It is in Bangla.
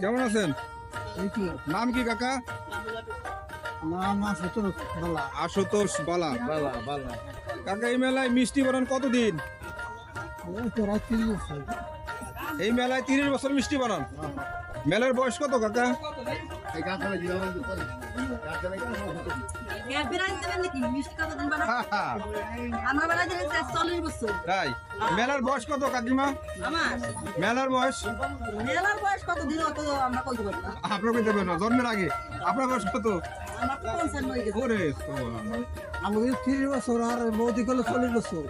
কেমন আছেন? নাম কি কাকা? নাম আছে তো বালা। আশুতোষ বালা। বালা বালা। কাকা এই মেলায় মিষ্টি বানান কতদিন? এই মেলায় তিরিশ বছর মিষ্টি বানান। মেলার বয়স কত কাকা? এই কাকারে দিলাম কাকারে গ্যাস বেড়াই দেবেন নাকি মিষ্টি কতদিন বানা হা, হা, আমার বেলা দিলে চল্লিশ বছর। তাই? মেলার বয়স কত কাকিমা? মেলার বয়স? মেলার বয়স কত দিন আমরা কইতে পারি না। আপনার কইতে পারবেন না জন্মের আগে। আপনার বয়স কত? আমার তো পঞ্চান্ন হয়ে গেছে। ওরে আমাদের তিরিশ বছর আর বৌদি করলে চল্লিশ বছর।